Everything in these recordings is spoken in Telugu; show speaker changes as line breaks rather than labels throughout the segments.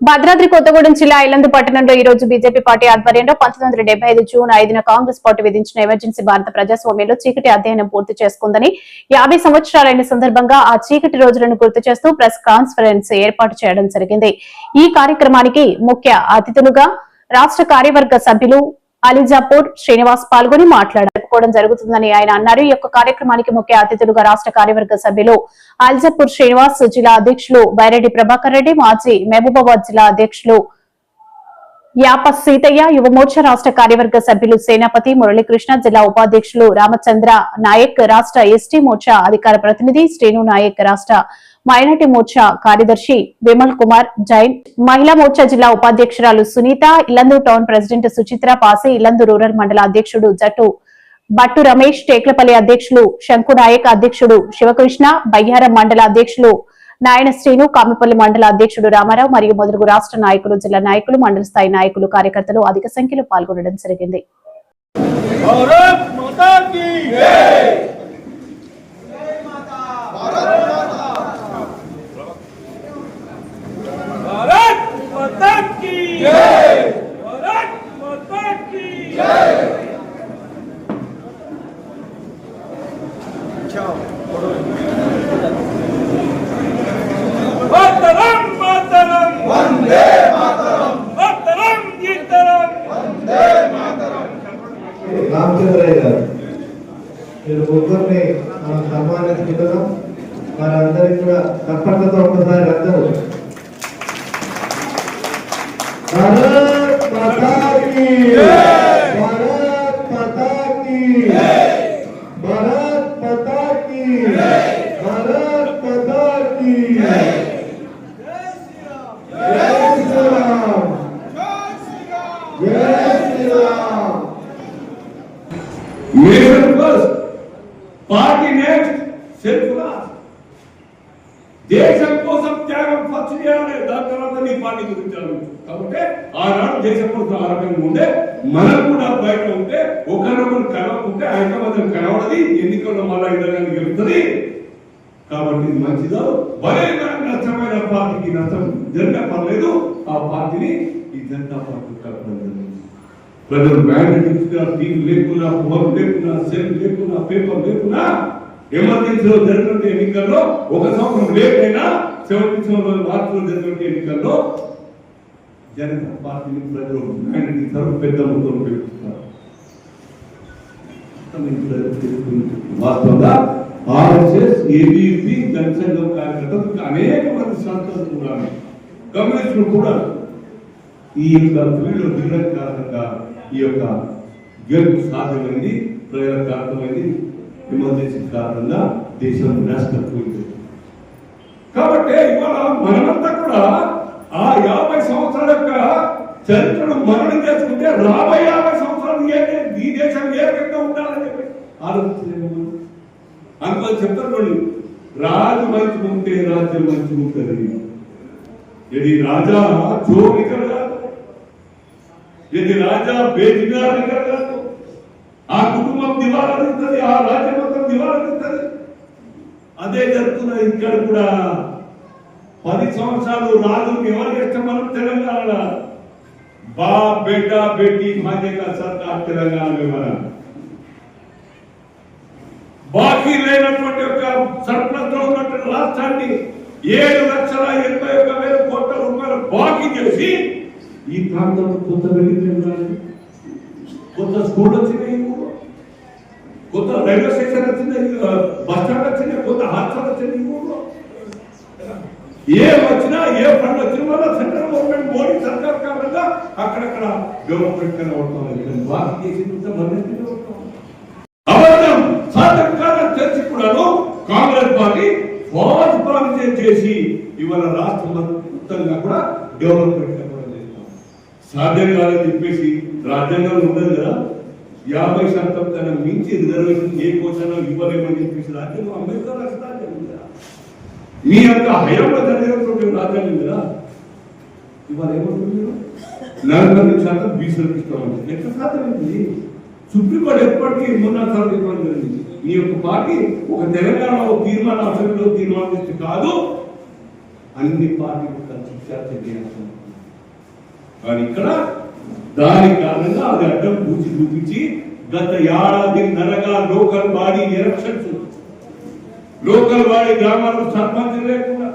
భద్రాద్రి కొత్తగూడెం జిల్లా ఐలందు పట్టణంలో ఈ రోజు బీజేపీ పార్టీ ఆధ్వర్యంలో పంతొమ్మిది ఐదు జూన్ ఐదున కాంగ్రెస్ పార్టీ విధించిన ఎమర్జెన్సీ భారత ప్రజాస్వామ్యంలో చీకటి అధ్యయనం పూర్తి చేసుకుందని యాభై సంవత్సరాలైన సందర్భంగా ఆ చీకటి రోజులను గుర్తు చేస్తూ ప్రెస్ కాన్ఫరెన్స్ ఏర్పాటు చేయడం జరిగింది. ఈ కార్యక్రమానికి ముఖ్య అతిథులుగా రాష్ట్ర కార్యవర్గ సభ్యులు అలీజాపూర్ శ్రీనివాస్ పాల్గొని మాట్లాడుకోవడం జరుగుతుందని ఆయన అన్నారు. ఈ యొక్క కార్యక్రమానికి ముఖ్య అతిథులుగా రాష్ట్ర కార్యవర్గ సభ్యులు అలీజాపూర్ శ్రీనివాస్ జిల్లా అధ్యక్షులు బైరెడ్డి ప్రభాకర్ రెడ్డి మాజీ మహబూబాబాద్ జిల్లా అధ్యక్షులు యాప సీతయ్య యువమోర్చ రాష్ట్ర కార్యవర్గ సభ్యులు సేనాపతి మురళీకృష్ణ జిల్లా ఉపాధ్యక్షులు రామచంద్ర నాయక్ రాష్ట్ర ఎస్టీ మోర్చా అధికార ప్రతినిధి శ్రీను నాయక్ రాష్ట్ర మైనార్టీ మోర్చా కార్యదర్శి విమల్ కుమార్ జైన్ మహిళా మోర్చా జిల్లా ఉపాధ్యక్షురాలు Sunitha Yellandu town president Suchitra Pasi Yellandu rural మండల అధ్యక్షుడు జట్టు బట్టు రమేష్ టేక్లపల్లి అధ్యక్షులు శంకునాయక్ అధ్యక్షుడు శివకృష్ణ బయ్యారం మండల అధ్యక్షులు నాయన శ్రీను కామిపల్లి మండల అధ్యక్షుడు రామారావు మరియు మొదలుగు రాష్ట్ర నాయకులు జిల్లా నాయకులు మండల స్థాయి నాయకులు కార్యకర్తలు అధిక సంఖ్యలో పాల్గొనడం జరిగింది.
मातरम मातरम वंदे मातरम मातरम गीतरम
రామచంద్రయ్య గారు మీరు ముగ్గురిని మనం సన్మానించుకుంటున్నాం వారందరికీ కూడా తప్పకతో ఒక్కసారి అందరూ భారత్ మాతా కీ భారత్ మాతా కీ
పార్టీ next, self దేశం కోసం త్యాగం ఖర్చు చేయాలి దాని తర్వాత నీ పార్టీ గురించి కాబట్టి ఆనాడు దేశం కోసం ఆ రకంగా ఉండే మనం కూడా బయట ఉంటే ఒకరినొకరు కలవకుంటే హైదరాబాద్ కలవడది ఎన్నికల్లో మళ్ళా ఇద్దరు గెలుస్తుంది కాబట్టి ఇది మంచిదో బలైన నష్టమైన పార్టీకి నష్టం జరిగిన పర్లేదు. ఆ పార్టీని ఈ జనతా ప్రజలు బ్యాండ్ లేకున్నా టీవీ లేకున్నా ఫోన్ లేకున్నా సెల్ లేకున్నా పేపర్ లేకున్నా ఎమర్జెన్సీలో జరిగినటువంటి ఎన్నికల్లో ఒక సంవత్సరం లేకైనా సెవెంటీ సెవెన్ మార్చిలో జరిగినటువంటి ఎన్నికల్లో జనతా పార్టీని ప్రజలు బ్యాండ్ ఇస్తారు పెద్ద మొత్తంలో పెరుగుతున్నారు వాస్తవంగా ఆర్ఎస్ఎస్ ఏబీపీ జనసంఘం కార్యకర్తలు అనేక మంది సంస్థలు కూడా కమ్యూనిస్టులు కూడా ఈ యొక్క ఫీల్డ్ దిగడం కారణంగా ఈ యొక్క గెలుపు సాధ్యమైంది ప్రజల కారణమైంది ఎమర్జెన్సీ కారణంగా దేశం నష్టపోయింది. కాబట్టి ఇవాళ మనమంతా కూడా ఆ యాభై సంవత్సరాల యొక్క చరిత్రను మరణం చేసుకుంటే రాబోయే యాభై సంవత్సరాలు ఏ ఈ దేశం ఏ రకంగా ఉండాలని చెప్పి ఆలోచించలేము అందుకని చెప్తారు వాళ్ళు రాజు మంచి ఉంటే రాజ్యం మంచి ఉంటుంది. ఇది రాజా చోర్ ఇది రాజా బేజిగార్ కాదు. ఆ కుటుంబం దివాలనిస్తుంది ఆ రాజ్యం మొత్తం దివాలనిస్తుంది అదే జరుగుతున్నది ఇక్కడ కూడా పది సంవత్సరాలు రాజుకి ఎవరికి ఇష్టం మనం తెలంగాణ బా బేటా బేటీ మాదేగా సర్కార్ తెలంగాణ వివరణ. బాకీ లేనటువంటి ఒక సర్ప్లస్లో ఉన్నటువంటి రాష్ట్రాన్ని ఏడు లక్షల ఎనభై ఒక వేల కోట్ల రూపాయలు బాకీ చేసి ఈ ప్రాంతంలో కొత్త బిల్డింగ్ కొత్త స్కూల్ వచ్చినాయి కొత్త రైల్వే స్టేషన్ వచ్చింది బస్ స్టాండ్ వచ్చింది కొత్త హాస్టల్ వచ్చింది ఏ వచ్చినా ఏ ఫండ్ వచ్చినా వల్ల సెంట్రల్ గవర్నమెంట్ మోడీ సర్కార్ కారణంగా అక్కడక్కడ గవర్నమెంట్ కనబడుతుంది బాకీ చేసి మన అబద్ధం సాధకాలం తెలిసి కూడాను కాంగ్రెస్ పార్టీ ఫాల్స్ ప్రామిసెస్ చేసి ఇవాళ రాష్ట్రం మొత్తంగా కూడా డెవలప్మెంట్ సాధ్యం కాదని చెప్పేసి రాజ్యాంగం ఉండదు కదా? యాభై శాతం కన్నా మించి రిజర్వేషన్ ఏ కోసంలో ఇవ్వలేమని చెప్పేసి రాజ్యాంగం అంబేద్కర్ రాజ్యాంగం కదా? మీ యొక్క హయాంలో జరిగినటువంటి రాజ్యాంగం కదా? ఇవాళ ఏమంటుంది మీరు? నలభై శాతం బీసీలకు ఇస్తామని ఎట్లా సాధ్యమైంది సుప్రీంకోర్టు ఎప్పటికీ మూడున్నర సార్లు చెప్పడం జరిగింది. మీ యొక్క పార్టీ ఒక తెలంగాణ తీర్మానం అసెంబ్లీలో తీర్మానం చేస్తే కాదు అన్ని పార్టీలు కలిసి చర్చ చేయాల్సింది కానీ ఇక్కడ దాని కారణంగా అది అడ్డం పూచి చూపించి గత ఏడాది నరగా local body elections local body గ్రామాలకు సర్పంచ్ లేకుండా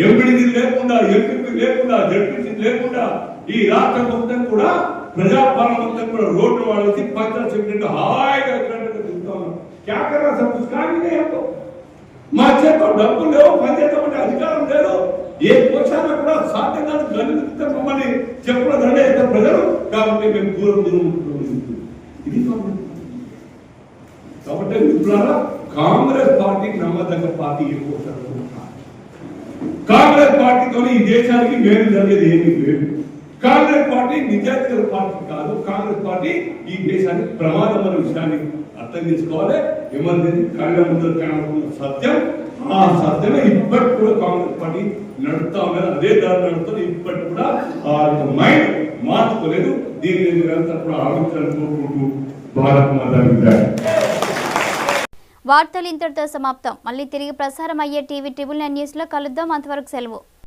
ఎంపీడీ లేకుండా ఎంపీ లేకుండా జడ్పీ లేకుండా ఈ రాష్ట్ర మొత్తం కూడా ప్రజాపాలన మొత్తం కూడా రోడ్లు వాడేసి పంచాయత్ చెప్పినట్టు హాయిగా ఎక్కడంటే తిరుగుతాం క్యాకరా సబ్ కానీ మా చేత డబ్బులు లేవు పనిచేస్తామంటే లేదు ఏ పోషాన కూడా సాధ్యం కాదు గణిత మమ్మల్ని చెప్పడం దండ ప్రజలు. కాబట్టి మేము దూరం దూరం ఇది కాబట్టి మిత్రులారా కాంగ్రెస్ పార్టీ నమ్మదగ్గ పార్టీ ఏ కాంగ్రెస్ పార్టీతో ఈ దేశానికి మేలు జరిగేది ఏమీ లేదు. కాంగ్రెస్ పార్టీ నిజాయితీ పార్టీ కాదు. కాంగ్రెస్ పార్టీ ఈ దేశానికి ప్రమాదం అనే విషయాన్ని అర్థం చేసుకోవాలి. ఎమర్జెన్సీ కళ్ళ ముందు కనబడుతున్న సత్యం. ఆ సత్యమే ఇప్పటికి కూడా కాంగ్రెస్ పార్టీ నడుతా ఉన్నది. అదే దారి నడుతుంది. ఇప్పటి కూడా ఆ యొక్క మైండ్ మార్చుకోలేదు. దీన్ని నిరంతరం కూడా ఆలోచించాలని కోరుకుంటూ భారత్ మాతా
వార్తలు ఇంతటితో సమాప్తం. మళ్ళీ తిరిగి ప్రసారం అయ్యే టీవీ ట్రిబుల్ నైన్ న్యూస్లో కలుద్దాం. అంతవరకు సెలవు.